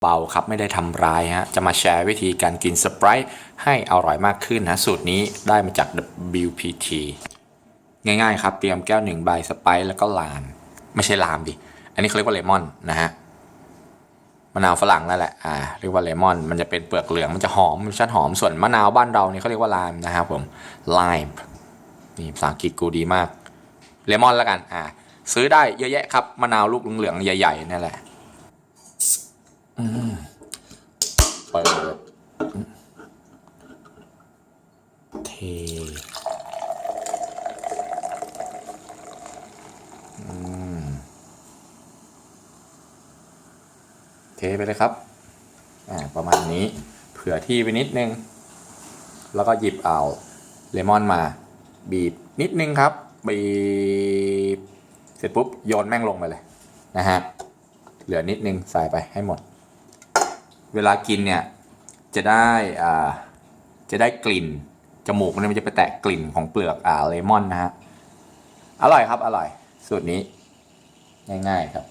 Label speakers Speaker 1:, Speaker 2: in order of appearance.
Speaker 1: เบาครับไม่ได้ทำร้ายฮะจะมาแชร์วิธีการกินสปรท์ให้อร่อยมากขึ้นนะสูตรนี้ได้มาจาก WPT ง่ายๆครับ เตรียมแก้วหนึ่งใบสไปรท์แล้วก็ลามไม่ใช่ลามดิ อันนี้เขาเรียกว่าเลมอนนะฮะมะนาวฝรั่งนั่นแหละอ่าเรียกว่าเลมอน มันจะเป็นเปลือกเหลืองมันจะหอมมันชั้นหอมส่วนมะนาวบ้านเราเนี่ยเขาเรียกว่าลามนะครับผม lime นี่ภาษาอังกฤษกูดีมากเลมอนแล้วกันอ่าซื้อได้เยอะแยะครับมะนาวลูกเหลืองๆใหญ่ๆนั่นแหละ เปิดเทอืมเทไปเลยครับ อ่า ประมาณนี้ เผื่อที่ไปนิดนึง แล้วก็หยิบเอาเลมอนมา บีบนิดนึงครับ บีบ เสร็จปุ๊บโยนแม่งลงไปเลย นะฮะ เหลือนิดนึงใส่ไปให้หมด เวลากินเนี่ยจะได้อ่าจะได้กลิ่นจมูกมันจะไปแตะกลิ่นของเปลือกอ่าเลมอนนะฮะอร่อยครับอร่อยสูตรนี้ง่ายๆครับ